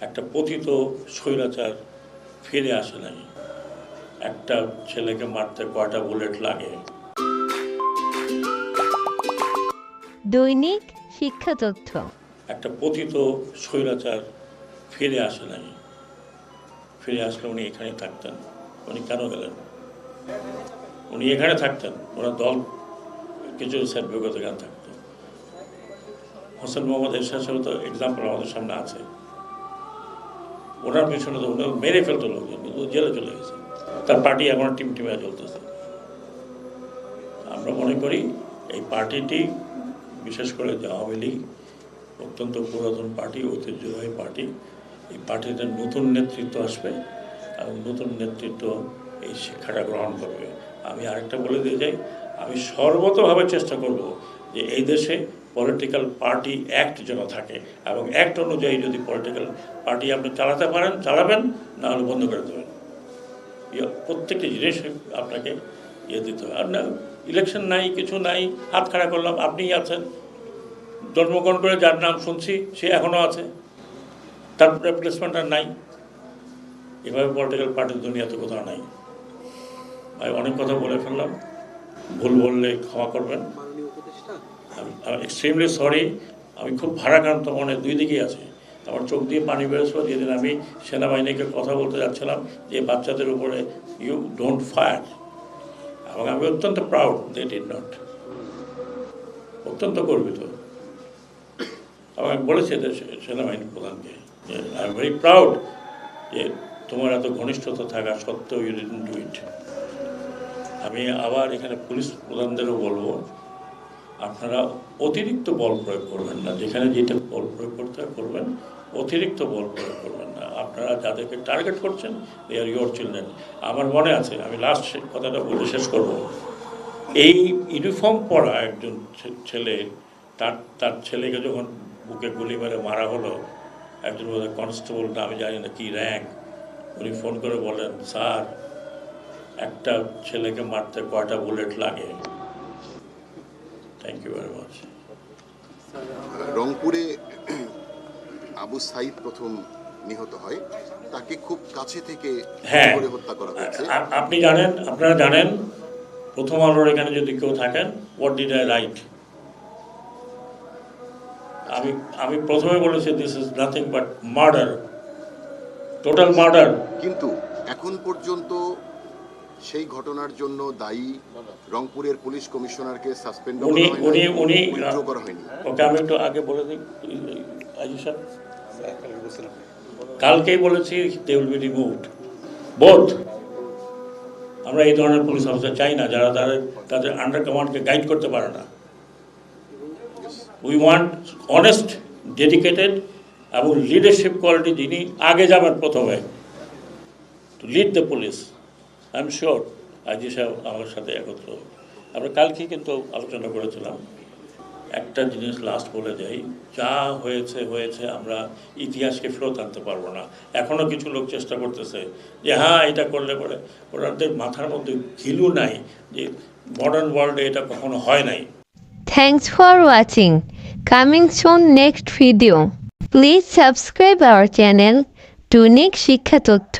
একটা পতিত স্বৈরাচার ফিরে আসে নাই। একটা ছেলেকে মারতে কয়টা বুলেট লাগে? দৈনিক শিক্ষা তথ্য। একটা পতিত স্বৈরাচার ফিরে আসে নাই। ফিরে আসলে উনি এখানে থাকতেন। উনি কেন গেলেন? উনি এখানে থাকতেন। ওনার দল কিছু স্যার বিগত থাকতো। হোসেন মোহাম্মদ এরশাদ সাহেব তো এক্সাম্পল আমাদের সামনে আছে। ওনার পেছনে তো উনি মেরে ফেলতো লোকজন, কিন্তু জেলে চলে গেছে। তার পার্টি এখন টিম টিমে চলতেছে। আমরা মনে করি এই পার্টিটি বিশেষ করে আওয়ামী লীগ, অত্যন্ত পুরাতন পার্টি ঐতিহ্যবাহী পার্টি এই পার্টিতে নতুন নেতৃত্ব আসবে এবং নতুন নেতৃত্ব এই শিক্ষাটা গ্রহণ করবে। আমি আরেকটা বলে দিয়ে যাই, আমি সর্বতভাবে চেষ্টা করব যে এই দেশে পলিটিক্যাল পার্টি অ্যাক্ট যেন থাকে এবং অ্যাক্ট অনুযায়ী যদি পলিটিক্যাল পার্টি আপনি চালাতে পারেন, চালাবেন না হলে বন্ধ করে দেবেন। ইয়ে প্রত্যেকটি জিনিস আপনাকে ইয়ে দিতে হবে। আর না ইলেকশন নাই, কিছু নাই, হাত খাড়া করলাম, আপনিই আছেন। জন্মগ্রহণ করে যার নাম শুনছি, সে এখনও আছে। তার রিপ্লেসমেন্ট আর নাই। এভাবে পলিটিক্যাল পার্টির দুনিয়াতে কোথাও নাই। আমি অনেক কথা বলে ফেললাম। ভুল বললে ক্ষমা করবেন। আমি এক্সট্রিমলি সরি আমি খুব ভারাক্রান্ত মনে দুই দিকেই আছে। আমার চোখ দিয়ে পানি বেরোছিল যেদিন আমি সেনাবাহিনীকে কথা বলতে যাচ্ছিলাম যে, বাচ্চাদের উপরে ইউ ডোন্ট ফায়ার এবং আমি অত্যন্ত প্রাউড দে ডিড নট অত্যন্ত গর্বিত। এবং আমি বলেছি সেনাবাহিনী প্রধানকে যে আই এম ভেরি প্রাউড যে, তোমার এত ঘনিষ্ঠতা থাকা সত্ত্বেও ইউ ডিডন্ট ডু ইট আমি আবার এখানে পুলিশ প্রধানদেরও বলব আপনারা অতিরিক্ত বল প্রয়োগ করবেন না। যেখানে যেটা বল প্রয়োগ করতে করবেন, অতিরিক্ত বল প্রয়োগ করবেন না। আপনারা যাদেরকে টার্গেট করছেন দে আর ইয়োর চিলড্রেন আমার মনে আছে, আমি লাস্ট কথাটা বলে শেষ করব। এই ইউনিফর্ম পরা একজন ছেলে, তার তার ছেলেকে যখন বুকে গুলি মেরে মারা হলো, একজন কনস্টেবল না, আমি জানি না কী র্যাঙ্ক উনি ফোন করে বলেন, স্যার, একটা ছেলেকে মারতে কয়টা বুলেট লাগে? থ্যাংক ইউ ভেরি মাচ রংপুরে আবু সাইদ প্রথম নিহত হয়। তাকে খুব কাছে থেকে হ্যাঁ। হত্যা করা হয়েছে। আপনি জানেন আপনারা জানেন প্রথম আলোর এখানে যদি কেউ থাকেন হোয়াট ডিড আই রাইট আমি আমি প্রথমে বলেছি this is nothing but murder total murder কিন্তু এখন পর্যন্ত সেই ঘটনার জন্য দায়ী রংপুরের পুলিশ কমিশনারকে সাসপেন্ড উনি উনি উনি করা হয়নি। ওকে আমি একটু আগে বলে দিই আজি স্যার কালকেই বলেছি they will be removed both আমরা এই ধরনের পুলিশ অফিসার চাই না যারা তাদের তাদের আন্ডার কমান্ডকে গাইড করতে পারে না। উই ওয়ান্ট অনেস্ট ডেডিকেটেড এবং লিডারশিপ কোয়ালিটি যিনি আগে যাবেন প্রথমে to lead the police I am sure Aji সাহেব আমার সাথে একত্র। আমরা কালকে কিন্তু আলোচনা করেছিলাম একটা জিনিস লাস্ট বলে যাই যা হয়েছে হয়েছে, আমরা ইতিহাসকে ফেরত আনতে পারব না এখনও কিছু লোক চেষ্টা করতেছে যে হ্যাঁ এটা করলে পরে ওনাদের মাথার মধ্যে ঘিলু নাই যে মডার্ন ওয়ার্ল্ডে এটা কখনো হয় নাই Thanks for watching. Coming soon next video. Please subscribe our channel Tunik শিক্ষা তথ্য